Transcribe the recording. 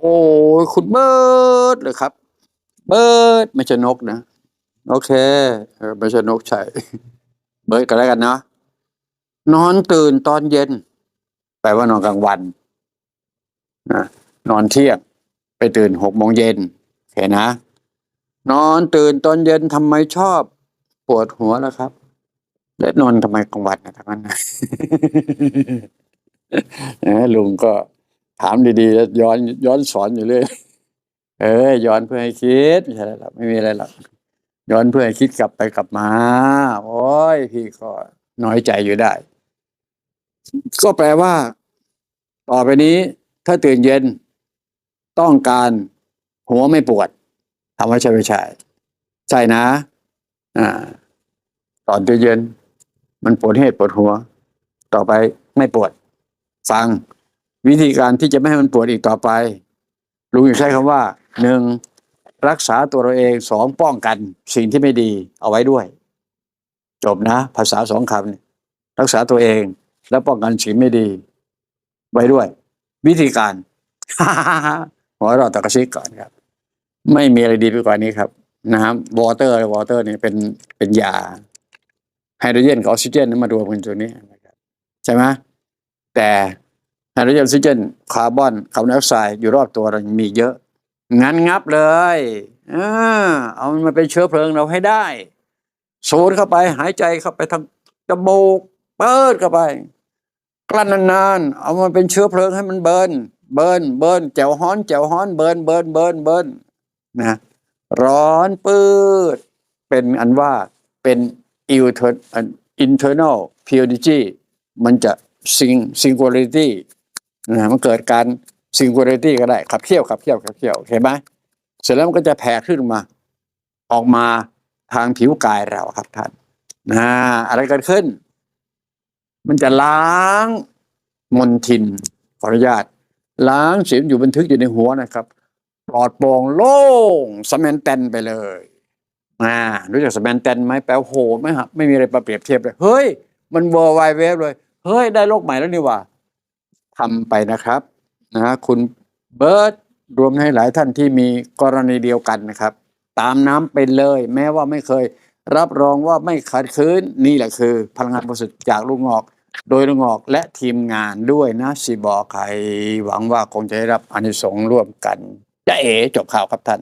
โอ้ยคุณเบิร์ดเลยครับ เบิร์ดไม่ใช่นกนะ โอเคไม่ใช่นกใช่เบิร์ดก็แล้วกันเนาะนอนตื่นตอนเย็น แปลว่านอนกลางวันนะนอนเที่ยง ไปตื่นหกโมงเย็นโอเคนะ นอนตื่นตอนเย็นทำไมชอบ ปวดหัวแล้วครับ และนอนทำไมกลางวันนะทั้งนั้น นะลุงก็ถามดีๆแล้วย้อนย้อนสอนอยู่เลยเออย้อนเพื่อให้คิดไม่ใช่อะไรหรอกไม่มีอะไรหรอกย้อนเพื่อให้คิดกลับไปกลับมา โอ้ยพี่ก็น้อยใจอยู่ได้ ก็แปลว่า ต่อไปนี้ ถ้าตื่นเย็น ต้องการหัวไม่ปวดถามว่าใช่ไม่ใช่ใช่นะ อ่า ตอนตื่นเย็น มันปวดเหตุปวดหัว ต่อไปไม่ปวด ฟังวิธีการที่จะไม่ให้มันปวดอีกต่อไป ลุงอยากใช้คำว่าหนึ่งรักษาตัวเราเองสองป้องกันสิ่งที่ไม่ดีเอาไว้ด้วย จบนะ ภาษาสองคำนี่รักษาตัวเองและป้องกันสิ่งไม่ดี ไว้ด้วย วิธีการหัวเราตะกระซิกก่อนครับ ไม่มีอะไรดีไปกว่านี้ครับน้ำวอเตอร์วอเตอร์เนี่ยเป็นเป็นยาไฮโดรเจนกับออกซิเจนนั้นมารวมกันตัวนี้ใช่ไหม แต่ไฮโดรเจนออกซิเจนคาร์บอนคาร์บอนไดออกไซด์อยู่รอบตัวเรามีเยอะ งั้นงับเลยเออเอามันมาเป็นเชื้อเพลิงเราให้ได้ สูดเข้าไปหายใจเข้าไปทางจมูกเปิดเข้าไป กลั้นนานๆเอามาเป็นเชื้อเพลิงให้มันเบิร์นเบิร์นเบิร์นแจ๋วฮ้อนแจ๋วฮ้อนเบิร์นเบิร์นเบิร์นเบิร์นนะร้อนปืดเป็นอันว่าเป็น inter- internal purity มันจะ sing singularity นะมันเกิดการ singularity ก็ได้ขับเคี่ยวขับเคี่ยวขับเคี่ยวเห็นไหมเสร็จแล้วมันก็จะแผ่ขึ้นมา ออกมาทางผิวกายเราครับท่านนะอะไรเกิดขึ้น มันจะล้างมนทินขออนุญาต ล้างเสียงอยู่บันทึกอยู่ในหัวนะครับปลอดโปร่งโล่งสมนแตนไปเลยอ่ารู้จักสมนแตนไหมแปลว่าโหไหมครับไม่มีอะไรมาเปรียบเทียบเลย เฮ้ย มันเวอร์ไวเวฟเลย เฮ้ย ได้โลกใหม่แล้วนี่ว่าทำไปนะครับนะคุณเบิร์ตรวมให้หลายท่านที่มีกรณีเดียวกันนะครับ ตามน้ำเป็นเลย แม้ว่าไม่เคย รับรองว่าไม่ขัดขืนนี่แหละคือ พลังงานบริสุทธิ์จากลูกงอก โดยลูกงอกและทีมงานด้วยนะสิบอกใครหวังว่าคงจะได้รับอานิสงส์ร่วมกันจะเอ๋จบข่าวครับท่าน